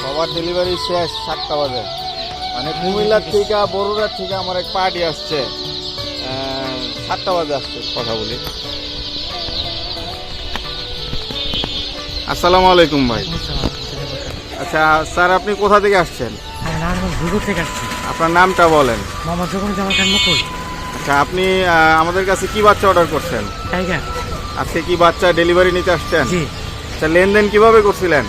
সবার ডেলিভারি শেষ সাতটা বাজে। মানে কুমিল্লার থেকে বড়ুরার থেকে আমার এক পার্টি আসছে। সাতটা বাজে আসছে। কথা বলি। আসসালামু আলাইকুম ভাই। আচ্ছা স্যার আপনি কোথা থেকে আসছেন? আমি নারায়ণগঞ্জ দুর্গ থেকে আসছি। আপনার নামটা বলেন। মোহাম্মদ জগন জামাল খান মুকুল। আচ্ছা আপনি আমাদের কাছে কি বাচ্চা অর্ডার করছেন? টাইগার। আজকে কি বাচ্চা ডেলিভারি নিতে আসছেন? জি। আচ্ছা লেনদেন কীভাবে করছিলেন?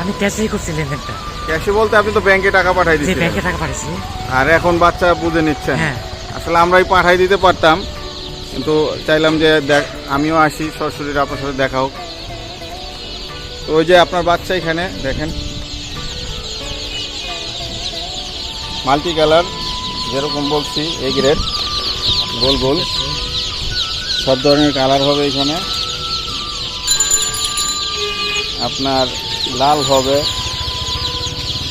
আমি ক্যাশেই করছি লেনদেনটা। ক্যাশে বলতে আপনি তো ব্যাংকে টাকা পাঠাই যে দিচ্ছেন ব্যাংকে টাকা পাঠিয়েছি আর এখন বাচ্চা বুঝে নিচ্ছেন। হ্যাঁ। আসলে আমরাই পাঠাই দিতে পারতাম কিন্তু চাইলাম যে দেখ আমিও আসি সরাসরি আপনার সাথে দেখা হোক। তো ওই যে আপনার বাচ্চা এখানে দেখেন। মাল্টি কালার যেরকম বলছি এই গ্রেড গোল গোল। সব ধরনের কালার হবে এখানে। আপনার লাল হবে,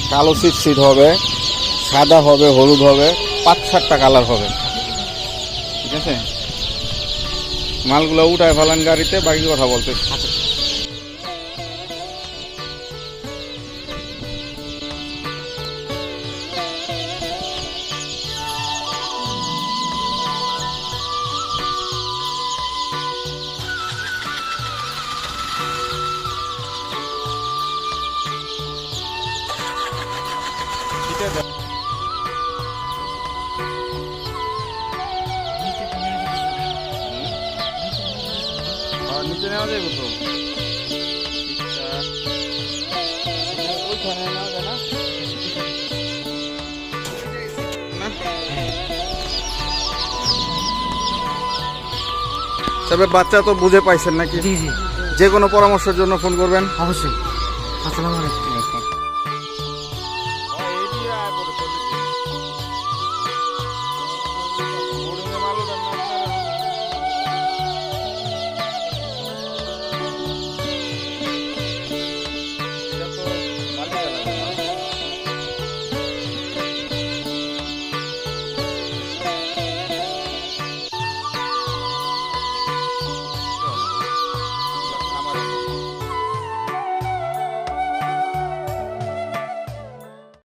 কালো সিট সিট হবে, সাদা হবে, হলুদ হবে, পাঁচ সাতটা কালার হবে। ঠিক আছে? মালগুলো উঠায় ফেলান গাড়িতে, বাকি কথা বলতে নিচে নেওয়া যাবে তো ওইখানে না? না? তবে বাচ্চা তো বুঝে পাইছেন নাকি জি জি যে কোনো পরামর্শের জন্য ফোন করবেন অবশ্যই আসসালামু আলাইকুম Thank you.